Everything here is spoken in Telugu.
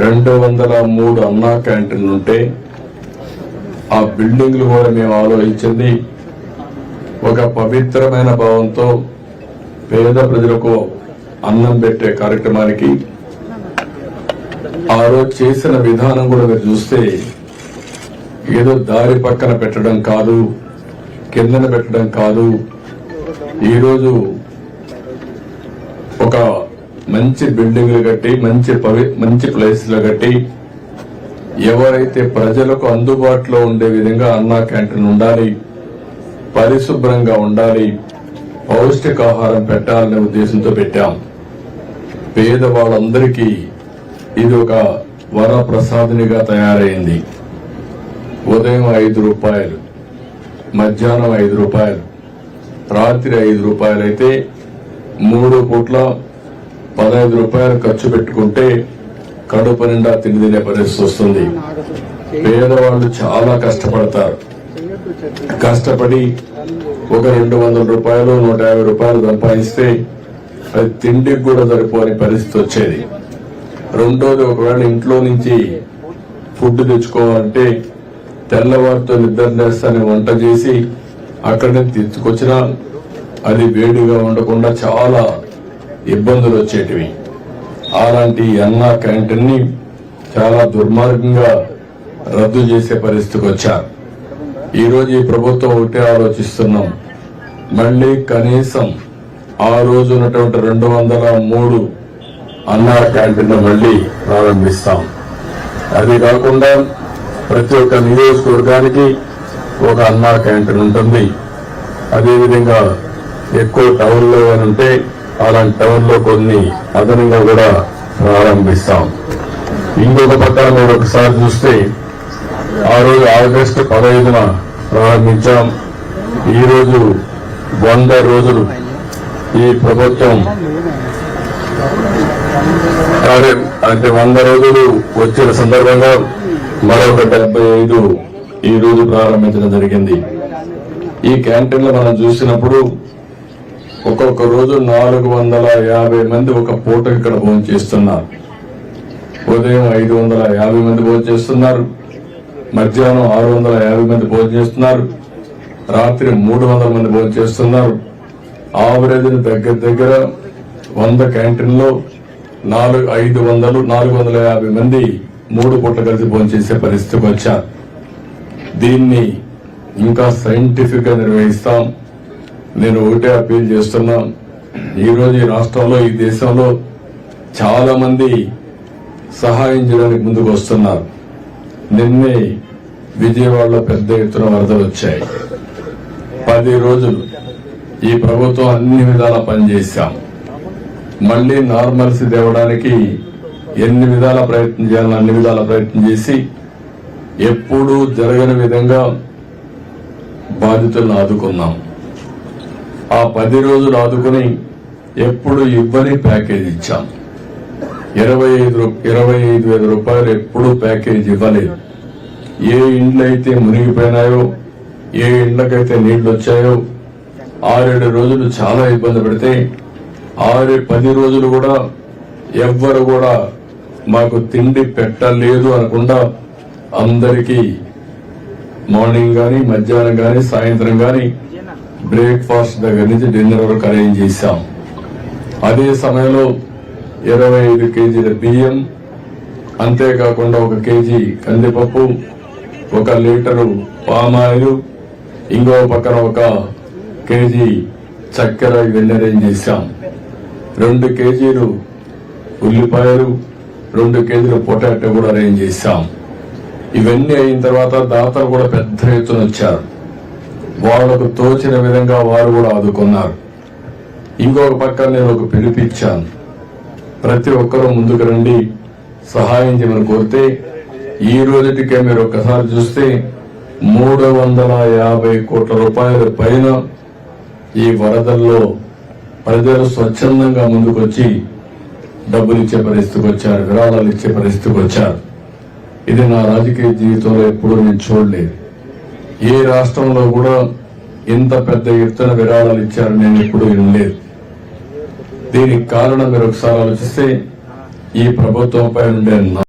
రెండు వందల మూడు అన్నా క్యాంటీన్లు ఉంటే ఆ బిల్డింగ్లు కూడా మేము ఆలోచించింది ఒక పవిత్రమైన భావంతో పేద ప్రజలకు అన్నం పెట్టే కార్యక్రమానికి. ఆ రోజు చేసిన విధానం కూడా మీరు చూస్తే ఏదో దారి పక్కన పెట్టడం కాదు కిందన పెట్టడం కాదు. ఈరోజు ఒక మంచి బిల్డింగ్లు కట్టి మంచి పవి మంచి ప్లేస్లు కట్టి ఎవరైతే ప్రజలకు అందుబాటులో ఉండే విధంగా అన్నా క్యాంటీన్ ఉండాలి పరిశుభ్రంగా ఉండాలి పౌష్టికాహారం పెట్టాలనే ఉద్దేశంతో పెట్టాం. పేదవాళ్ళందరికీ ఇది ఒక వరప్రసాదినిగా తయారైంది. ఉదయం ఐదు రూపాయలు మధ్యాహ్నం ఐదు రూపాయలు రాత్రి ఐదు రూపాయలైతే మూడు పూట్ల పదహైదు రూపాయలు ఖర్చు పెట్టుకుంటే కడుపు నిండా తిండి తినే పరిస్థితి వస్తుంది. పేదవాళ్ళు చాలా కష్టపడతారు. కష్టపడి ఒక రెండు వందల రూపాయలు నూట యాభై రూపాయలు సంపాదిస్తే అది తిండికి కూడా సరిపోని పరిస్థితి వచ్చేది. రెండోది ఒకవేళ ఇంట్లో నుంచి ఫుడ్ తెచ్చుకోవాలంటే తెల్లవారితో నిద్ర లేస్తానే వంట చేసి అక్కడి నుంచి తెచ్చుకొచ్చినా అది వేడిగా ఉండకుండా చాలా ఇబ్బందులు వచ్చేటివి. అలాంటి అన్నా క్యాంటీన్ని చాలా దుర్మార్గంగా రద్దు చేసే పరిస్థితికి వచ్చారు. ఈరోజు ఈ ప్రభుత్వం ఒకటే ఆలోచిస్తున్నాం. మళ్ళీ కనీసం ఆ రోజు ఉన్నటువంటి రెండు వందల మూడు అన్నా క్యాంటీన్ మళ్ళీ ప్రారంభిస్తాం. అది కాకుండా ప్రతి ఒక్క నియోజకవర్గానికి ఒక అన్నా క్యాంటీన్ ఉంటుంది. అదేవిధంగా ఎక్కువ టౌన్లో అని ఉంటే అలాంటి టౌన్లో కొన్ని అదనంగా కూడా ప్రారంభిస్తాం. ఇంకొక పక్కన మీరు ఒకసారి చూస్తే ఆ రోజు ఆగస్టు పదహైదున ప్రారంభించాం. ఈ రోజు వంద రోజులు ఈ ప్రభుత్వం అంటే వంద రోజులు వచ్చిన సందర్భంగా మరొక డెబ్బై ఐదు ఈ రోజు ప్రారంభించడం జరిగింది. ఈ క్యాంటీన్లో మనం చూసినప్పుడు ఒక్కొక్క రోజు నాలుగు వందల యాభై మంది ఒక పూట ఇక్కడ భోజనం చేస్తున్నారు. ఉదయం ఐదు వందల యాభై మంది భోజనం చేస్తున్నారు. మధ్యాహ్నం ఆరు వందల యాభై మంది భోజనం చేస్తున్నారు. రాత్రి మూడు వందల మంది భోజనం చేస్తున్నారు. ఆవరేజ్ దగ్గర దగ్గర వంద క్యాంటీన్లో నాలుగు ఐదు వందలు నాలుగు వందల యాభై మంది మూడు పూట కలిసి భోజనం చేసే పరిస్థితికి వచ్చారు. దీన్ని ఇంకా సైంటిఫిక్గా నిర్వహిస్తాం. నేను ఒకటే అప్పీల్ చేస్తున్నా. ఈరోజు ఈ రాష్ట్రంలో ఈ దేశంలో చాలా మంది సహాయం చేయడానికి ముందుకు వస్తున్నారు. నిన్నే విజయవాడలో పెద్ద ఎత్తున వరదలు వచ్చాయి. పది రోజులు ఈ ప్రభుత్వం అన్ని విధాలా పనిచేశాం. మళ్ళీ నార్మల్సీ తేవడానికి ఎన్ని విధాల ప్రయత్నం చేయాలని అన్ని విధాల ప్రయత్నం చేసి ఎప్పుడూ జరగని విధంగా బాధితులను ఆదుకున్నాం. ఆ పది రోజులు ఆదుకుని ఎప్పుడు ఇవ్వని ప్యాకేజ్ ఇచ్చాం. ఇరవై ఐదు రూ- ఇరవై ఐదు వేల రూపాయలు ఎప్పుడూ ప్యాకేజ్ ఇవ్వలేదు. ఏ ఇండ్లు అయితే మునిగిపోయినాయో ఏ ఇండ్లకైతే నీళ్ళు వచ్చాయో ఆరేడు రోజులు చాలా ఇబ్బంది పెడితే ఆరు పది రోజులు కూడా ఎవ్వరు కూడా మాకు తిండి పెట్టలేదు అనకుండా అందరికీ మార్నింగ్ కానీ మధ్యాహ్నం కానీ సాయంత్రం కానీ బ్రేక్ఫాస్ట్ దగ్గర నుంచి డిన్నర్ వరకు అరేంజ్ చేశాం. అదే సమయంలో ఇరవై ఐదు కేజీల బియ్యం అంతేకాకుండా ఒక కేజీ కందిపప్పు ఒక లీటరు పామాయిల్ ఇంకో పక్కన ఒక కేజీ చక్కెర ఇవన్నీ అరేంజ్ చేశాం. రెండు కేజీలు ఉల్లిపాయలు రెండు కేజీలు పొటాటో కూడా అరేంజ్ చేశాం. ఇవన్నీ అయిన తర్వాత దాతలు కూడా పెద్ద ఎత్తున వచ్చారు. వాళ్ళకు తోచిన విధంగా వారు కూడా ఆదుకున్నారు. ఇంకొక పక్క నేను ఒక పిలిపిచ్చాను ప్రతి ఒక్కరూ ముందుకు రండి సహాయం చేయమని కోరితే ఈ రోజుటికే మీరు ఒక్కసారి చూస్తే మూడు వందల యాభై కోట్ల రూపాయల పైన ఈ వరదల్లో ప్రజలు స్వచ్ఛందంగా ముందుకొచ్చి డబ్బులు ఇచ్చే పరిస్థితికి వచ్చారు విరాళాలు ఇచ్చే పరిస్థితికి వచ్చారు. ఇది నా రాజకీయ జీవితంలో ఎప్పుడూ నేను చూడలేదు. ఏ రాష్ట్రంలో కూడా ఇంత పెద్ద ఎత్తున విరాళాలు ఇచ్చారని నేను ఎప్పుడూ వినలేదు. దీనికి కారణం మీరు ఒకసారి ఆలోచిస్తే ఈ ప్రభుత్వంపై ఉండే